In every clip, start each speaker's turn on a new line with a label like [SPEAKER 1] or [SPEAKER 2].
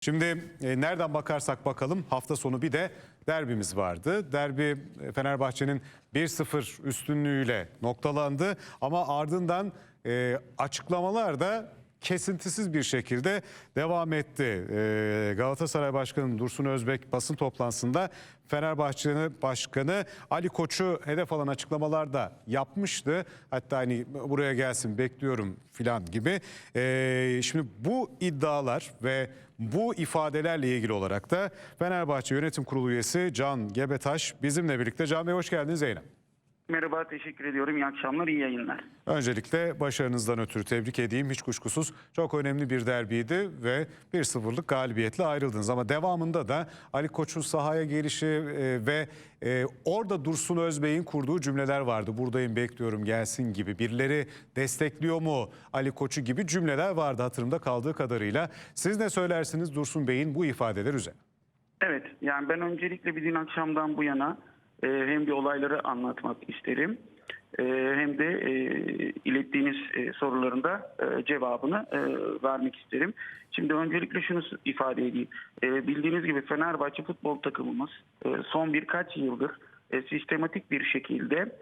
[SPEAKER 1] Şimdi e, nereden bakarsak bakalım hafta sonu bir de derbimiz vardı. Derbi e, Fenerbahçe'nin 1-0 üstünlüğüyle noktalandı ama ardından e, açıklamalar da kesintisiz bir şekilde devam etti. E, Galatasaray Başkanı Dursun Özbek basın toplantısında Fenerbahçe Başkanı Ali Koç'u hedef alan açıklamalar da yapmıştı. Hatta hani buraya gelsin bekliyorum filan gibi. E, şimdi bu iddialar ve bu ifadelerle ilgili olarak da Fenerbahçe Yönetim Kurulu üyesi Can Gebetaş bizimle birlikte. Can Bey hoş geldiniz Zeynep.
[SPEAKER 2] Merhaba, teşekkür ediyorum. İyi akşamlar, iyi yayınlar.
[SPEAKER 1] Öncelikle başarınızdan ötürü tebrik edeyim. Hiç kuşkusuz çok önemli bir derbiydi ve 1-0'lık galibiyetle ayrıldınız. Ama devamında da Ali Koç'un sahaya gelişi e, ve e, orada Dursun Özbey'in kurduğu cümleler vardı. Buradayım bekliyorum gelsin gibi. Birileri destekliyor mu Ali Koç'u gibi cümleler vardı hatırımda kaldığı kadarıyla. Siz ne söylersiniz Dursun Bey'in bu ifadeler üzerine?
[SPEAKER 2] Evet, yani ben öncelikle bir dün akşamdan bu yana e, hem bir olayları anlatmak isterim. e, hem de e, ilettiğiniz e, soruların da e, cevabını e, vermek isterim. Şimdi öncelikle şunu ifade edeyim. E, bildiğiniz gibi Fenerbahçe futbol takımımız e, son birkaç yıldır sistematik bir şekilde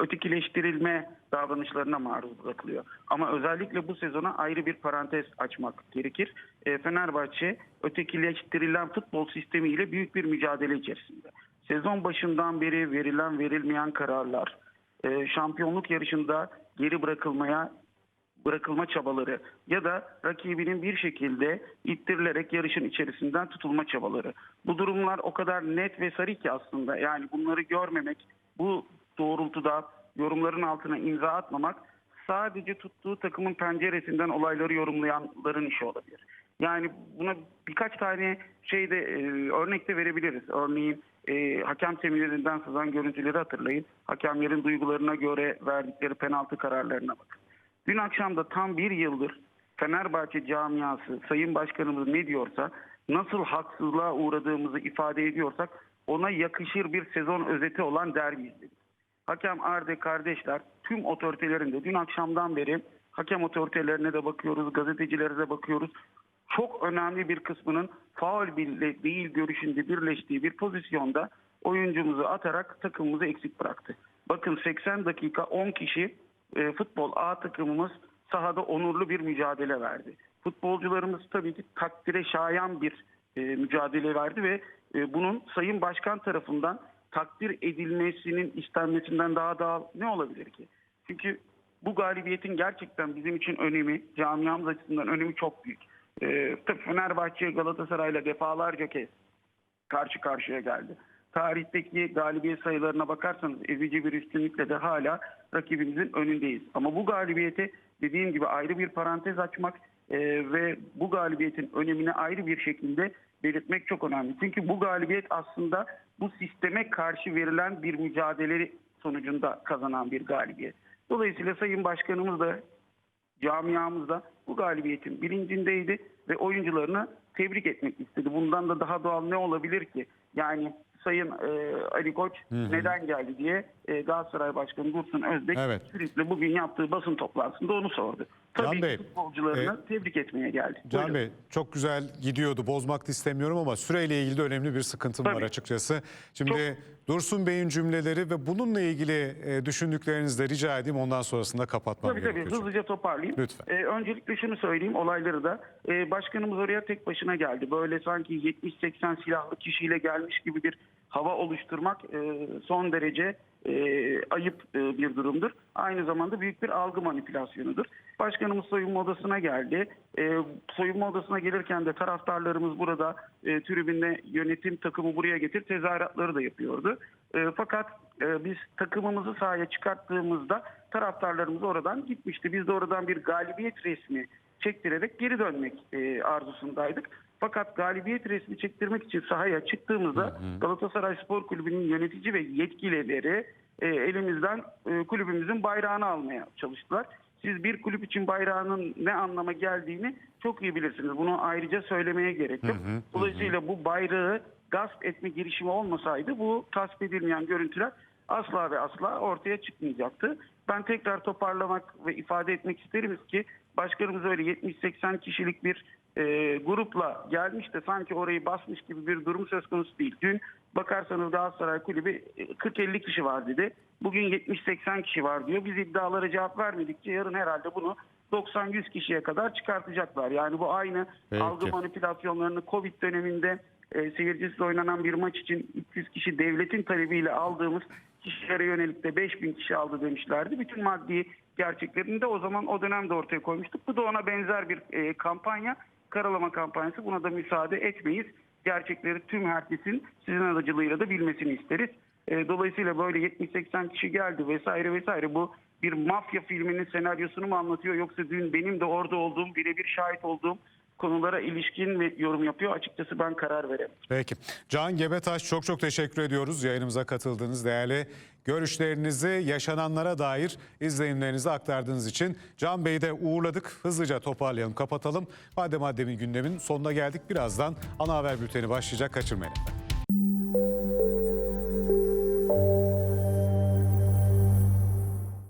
[SPEAKER 2] ötekileştirilme davranışlarına maruz bırakılıyor. Ama özellikle bu sezona ayrı bir parantez açmak gerekir. Fenerbahçe ötekileştirilen futbol sistemiyle büyük bir mücadele içerisinde. Sezon başından beri verilen verilmeyen kararlar, e, şampiyonluk yarışında geri bırakılmaya bırakılma çabaları ya da rakibinin bir şekilde ittirilerek yarışın içerisinden tutulma çabaları. Bu durumlar o kadar net ve sarı ki aslında yani bunları görmemek, bu doğrultuda yorumların altına imza atmamak sadece tuttuğu takımın penceresinden olayları yorumlayanların işi olabilir. Yani buna birkaç tane şeyde e, örnek de verebiliriz. Örneğin e, hakem seminerinden sızan görüntüleri hatırlayın. Hakemlerin duygularına göre verdikleri penaltı kararlarına bakın. Dün akşam da tam bir yıldır Fenerbahçe camiası, Sayın Başkanımız ne diyorsa, nasıl haksızlığa uğradığımızı ifade ediyorsak ona yakışır bir sezon özeti olan derbi izledik. Hakem Arde kardeşler tüm otoritelerin de dün akşamdan beri hakem otoritelerine de bakıyoruz, gazetecilere de bakıyoruz. Çok önemli bir kısmının faul bile değil görüşünde birleştiği bir pozisyonda oyuncumuzu atarak takımımızı eksik bıraktı. Bakın 80 dakika 10 kişi e, futbol A takımımız sahada onurlu bir mücadele verdi. Futbolcularımız tabii ki takdire şayan bir e, mücadele verdi ve e, bunun Sayın Başkan tarafından takdir edilmesinin istenmesinden daha daha ne olabilir ki? Çünkü bu galibiyetin gerçekten bizim için önemi, camiamız açısından önemi çok büyük. E, Fenerbahçe Galatasaray'la defalarca kez karşı karşıya geldi. Tarihteki galibiyet sayılarına bakarsanız ezici bir üstünlükle de hala rakibimizin önündeyiz. Ama bu galibiyeti dediğim gibi ayrı bir parantez açmak e, ve bu galibiyetin önemini ayrı bir şekilde belirtmek çok önemli. Çünkü bu galibiyet aslında bu sisteme karşı verilen bir mücadele sonucunda kazanan bir galibiyet. Dolayısıyla Sayın Başkanımız da camiamız da bu galibiyetin bilincindeydi ve oyuncularını tebrik etmek istedi. Bundan da daha doğal ne olabilir ki? Yani Sayın e, Ali Koç neden geldi diye e, Galatasaray Başkanı Dursun Özbek
[SPEAKER 1] Evet.
[SPEAKER 2] sürekli bugün yaptığı basın toplantısında onu sordu.
[SPEAKER 1] Can
[SPEAKER 2] Tabii
[SPEAKER 1] Bey,
[SPEAKER 2] ki futbolcularını tebrik etmeye geldi.
[SPEAKER 1] Can
[SPEAKER 2] Buyurun.
[SPEAKER 1] Bey çok güzel gidiyordu bozmak istemiyorum ama süreyle ilgili de önemli bir sıkıntım var
[SPEAKER 2] Tabii.
[SPEAKER 1] açıkçası. Şimdi Dursun Bey'in cümleleri ve bununla ilgili e, düşündüklerinizi de rica edeyim ondan sonrasında kapatmam
[SPEAKER 2] Tabii tabii
[SPEAKER 1] gerekiyor.
[SPEAKER 2] hızlıca toparlayayım.
[SPEAKER 1] Lütfen.
[SPEAKER 2] Ee, öncelikle şunu söyleyeyim olayları da. Ee, başkanımız oraya tek başına geldi. Böyle sanki 70-80 silahlı kişiyle gelmiş gibi bir hava oluşturmak e, son derece e, ayıp e, bir durumdur. Aynı zamanda büyük bir algı manipülasyonudur. Başkanımız soyunma odasına geldi. E, soyunma odasına gelirken de taraftarlarımız burada e, tribünde yönetim takımı buraya getir tezahüratları da yapıyordu. Fakat biz takımımızı sahaya çıkarttığımızda taraftarlarımız oradan gitmişti. Biz de oradan bir galibiyet resmi çektirerek geri dönmek arzusundaydık. Fakat galibiyet resmi çektirmek için sahaya çıktığımızda Galatasaray Spor Kulübü'nün yönetici ve yetkilileri e, elimizden e, kulübümüzün bayrağını almaya çalıştılar. Siz bir kulüp için bayrağının ne anlama geldiğini çok iyi bilirsiniz. Bunu ayrıca söylemeye gerek yok. Dolayısıyla bu bayrağı gasp etme girişimi olmasaydı bu tasvip edilmeyen görüntüler asla ve asla ortaya çıkmayacaktı. Ben tekrar toparlamak ve ifade etmek isterim ki başkanımız öyle 70-80 kişilik bir e, grupla gelmiş de sanki orayı basmış gibi bir durum söz konusu değil. Dün bakarsanız Galatasaray Kulübü e, 40-50 kişi var dedi. Bugün 70-80 kişi var diyor. Biz iddialara cevap vermedikçe yarın herhalde bunu 90-100 kişiye kadar çıkartacaklar. Yani bu aynı
[SPEAKER 1] Peki.
[SPEAKER 2] algı manipülasyonlarını Covid döneminde e, seyircisiz oynanan bir maç için 300 kişi devletin talebiyle aldığımız kişilere yönelik de 5000 kişi aldı demişlerdi. Bütün maddi gerçeklerini de o zaman o dönemde ortaya koymuştuk. Bu da ona benzer bir e, kampanya, karalama kampanyası. Buna da müsaade etmeyiz. Gerçekleri tüm herkesin sizin aracılığıyla da bilmesini isteriz. E, dolayısıyla böyle 70-80 kişi geldi vesaire vesaire. Bu bir mafya filminin senaryosunu mu anlatıyor yoksa dün benim de orada olduğum, birebir şahit olduğum konulara ilişkin mi yorum yapıyor? Açıkçası ben karar veremem.
[SPEAKER 1] Peki. Can Gebetaş çok çok teşekkür ediyoruz yayınımıza katıldığınız değerli görüşlerinizi yaşananlara dair izlenimlerinizi aktardığınız için. Can Bey'i de uğurladık. Hızlıca toparlayalım, kapatalım. Madem maddemin gündemin sonuna geldik. Birazdan ana haber bülteni başlayacak. Kaçırmayın efendim.